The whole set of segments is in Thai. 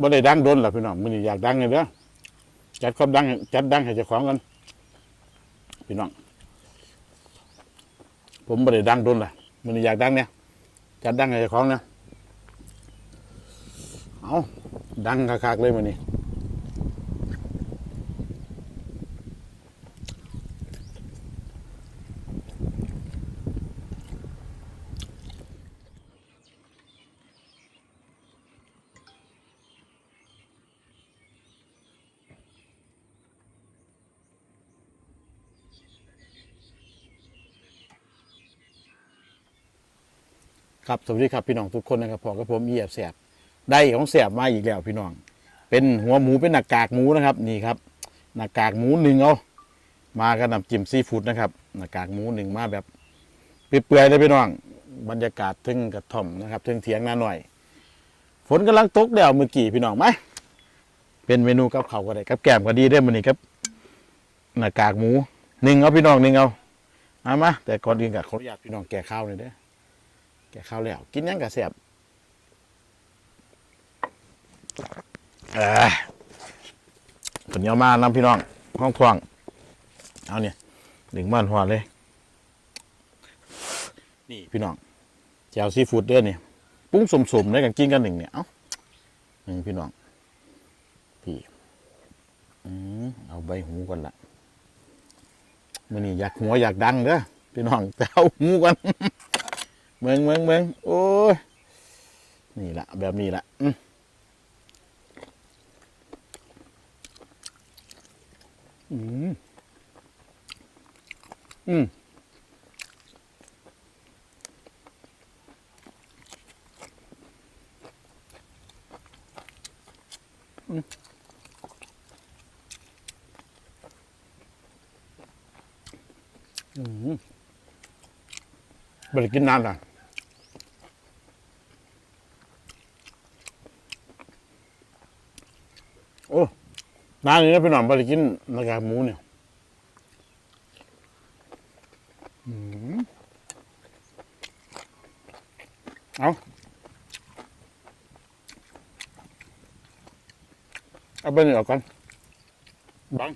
บ่ได้ดังโดนหรอกพี่น้องมื้อนี้อยากดังเลยเด้อจัดความดังจัดดังให้เจ้าของกันพี่น้อง ผมบ่ได้ดังโดนล่ะมื้อนี้อยากดังเนี่ยจัดดังให้เจ้าของเนี่ยเอาดังคักๆเลยมื้อนี้ ครับสวัสดีครับพี่น้องทุกคนนะครับพอกับผมเอียบแสบได้ของแสบมาอีกแล้วพี่น้อง เป็นหัวหมูเป็นหน้ากากหมูนะครับนี่ครับหน้ากากหมูหนึ่งเอามากับน้ำจิ้มซีฟู้ดนะครับหน้ากากหมูหนึ่งมาแบบเปื่อยๆเลยพี่น้องบรรยากาศทึ่งกระท่อมนะครับทึ่งเถียงนาหน่อย ฝนกำลังตกเดี่ยวเมื่อกี้พี่น้องไหมเป็นเมนูกับเขาก็ได้กับแกมก็ดีได้มื้อนี้ครับหน้ากากหมูหนึ่งเอาพี่น้องหนึ่งเอาเอามาแต่ก่อนอื่นก็ขออนุญาตพี่น้องแก่ข้าวหน่อยเด้อ แกะข้าวแล้ว กินหยังกะเสียบเอ้ยผลเยอะมากน้ำพี่น้องห้องทวงเอาเนี่ยดึงบ้านหัวเลย นี่พี่น้องแจวซีฟู้ดเด้อเนี่ยปรุ้งสมๆเลยกันกินกันหนึ่งเนี่ย เอ้าหนึ่งพี่น้อง พี่อืมเอาใบหูก่อนละมื่อนี้อยากหัวอยากดังเด้อพี่น้องแต่เอาหูก่อน เมืองเมืองเมืองโอ้ยนี่แหละแบบนี้แหละอืมอืมอืมอืมอืมบริกินนานอะ โอ้ นานนี้นะพี่หน่อยไปกินนากากหมูเนี่ยเอาเอาไปนี่ออกก่อนบัง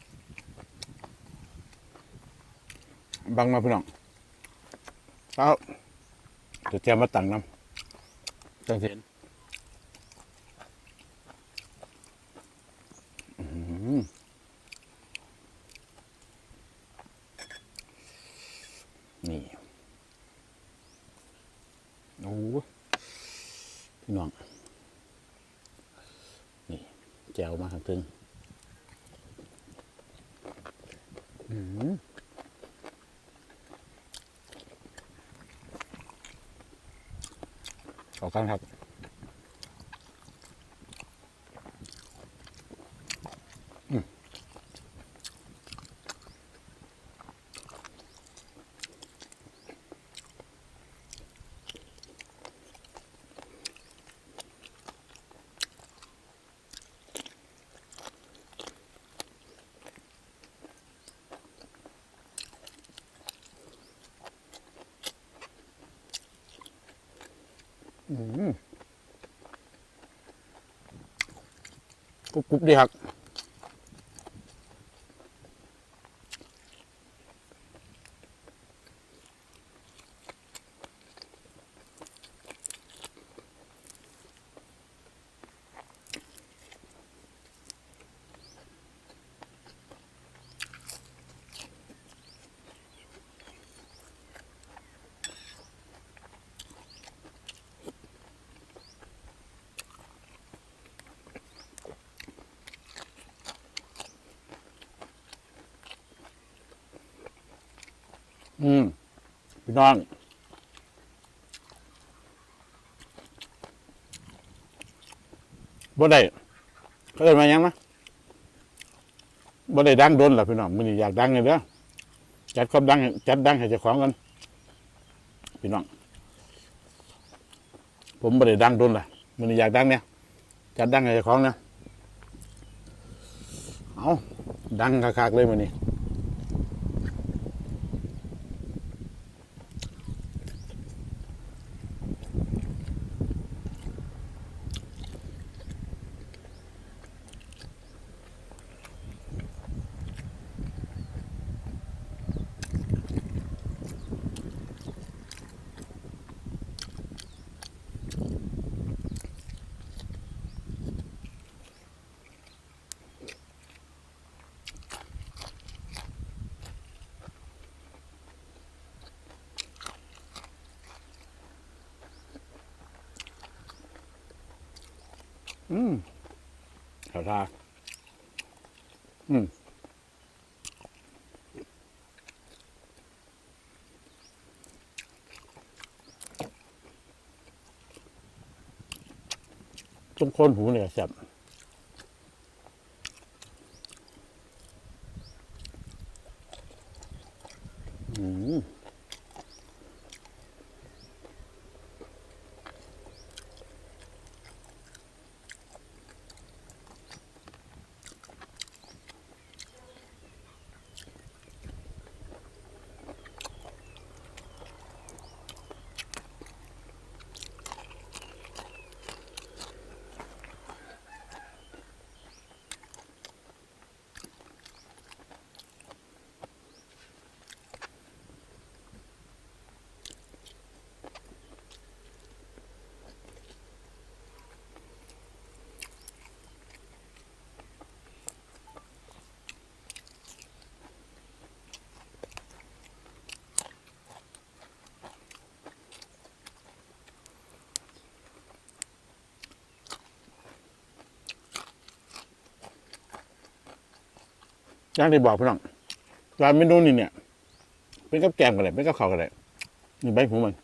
บังมาพี่น้องเอาเดี๋ยวเตรียมมาตั้งน้ำจังเสียนโอ้พี่น้อง นี่แจ วมาข้างตึงอืมขอกันครับ กรุบกรุบดีครับ อืมพี่น้องบ่ได้เขาเอิ้นมายังนะบ่ได้ดังโดนหรอพี่น้องมื้อนี้อยากดังเลยเด้อจัดความดังจัดดังให้เจ้าของกันพี่น้อง ผมบ่ได้ดังโดนล่ะมื้อนี้อยากดังเนี่ยจัดดังให้เจ้าของเนี่ยเอาดังคักๆเลยมื้อนี้ อืมเขาท่าอืมต้มข้นหูเนี่ยแซ่บอืม อ ย่างที่บอกพี่น้องร้านเมนูนี่เนี่ย เป็นกับแกงกันเลยเป็นกับข้าวกันเลยนี่ใบหูมัน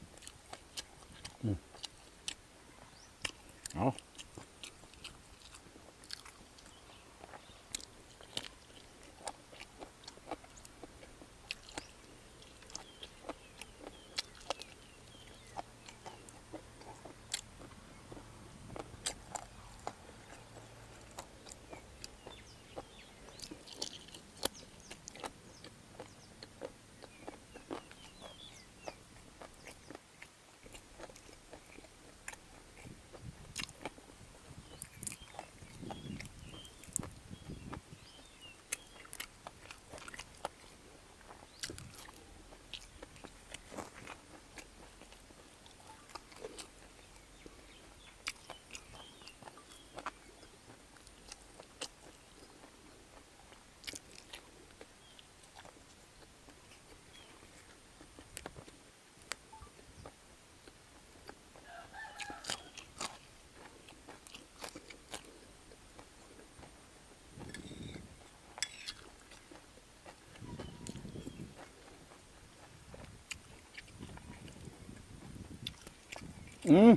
อืม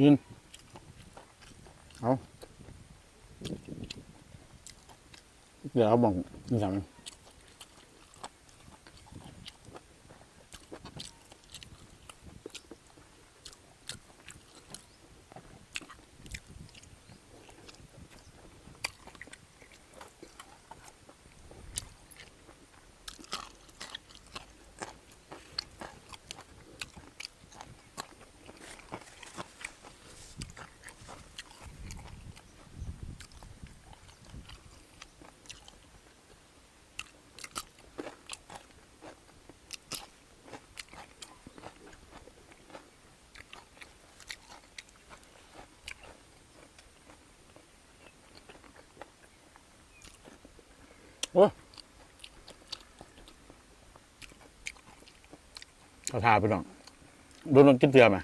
ยินเอาเดี๋ยวเอาบอกนี่สั่ เขาทาไปน้องโดนนกินเตือไหม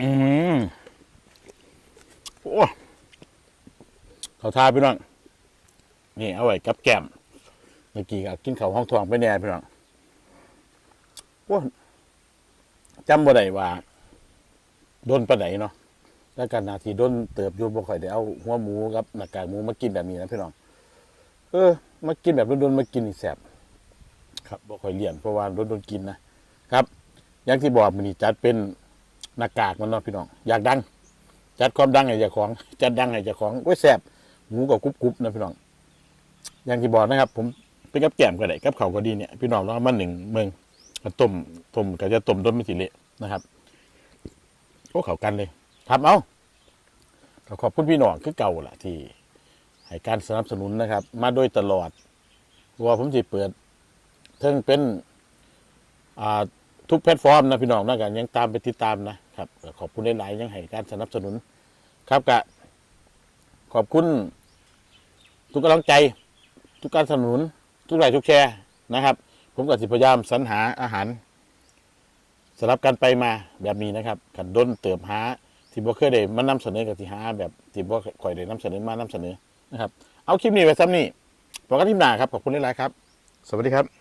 อืมโอ้เขาทาไปน้องนี่เอาไว้กับแก้มเมื่อกี้ก็กินเขาห้องทองไปแน่พี่น้องโอ้ จำบ่ได้ว่าโดนปลาไหนเนาะแล้วกันนาทีโดนเติบอยู่บ่ค่อยได้เอาหัวหมูกับหน้ากากหมูมากินแบบนี้นะพี่น้องเออมากินแบบโดนๆมากินนี่แซ่บครับบ่ค่อยเลี่ยนเพราะว่าโดนๆกินนะครับ อย่างที่บอกมันนี่จัดเป็นหน้ากากมันเนาะพี่น้องอยากดัง จัดความดังให้เจ้าของ จัดดังให้เจ้าของโอ้ยแซ่บหมูกับกรุบๆนะพี่น้องอย่างที่บอกนะครับ ผมเป็นกับแก้มก็ได้กับเขาก็ดีเนี่ยพี่น้องเราเอามาหนึ่งเมือง ต้มต้มก็จะต้มต้นไม่สิเละนะครับโอ้เขากันเลยทำเอาขอบคุณพี่น้องคือเก่าล่ะ ที่ให้การสนับสนุนนะครับ มาโดยตลอดว่าผมจะเปิดเทิงเป็นทุกแพลตฟอร์มนะพี่น้องนะกันยังตามไปติดตามนะครับขอบคุณหลายๆยังให้การสนับสนุน ครับกะขอบคุณ ทุกกำลังใจ ทุกการสนับสนุน ทุกไลค์ทุกแชร์นะครับ ผมก็สิพยายามสรรหาอาหารสลับกันไปมาแบบนี้นะครับกันด้นเติมหาที่บ่เคยได้มานำเสนอกับที่หาแบบที่บ่ค่อยได้นำเสนอมานำเสนอนะครับ เอาคลิปนี้ไว้ซ้ำนี่พอกันที่หน้าครับขอบคุณหลายๆครับ สวัสดีครับ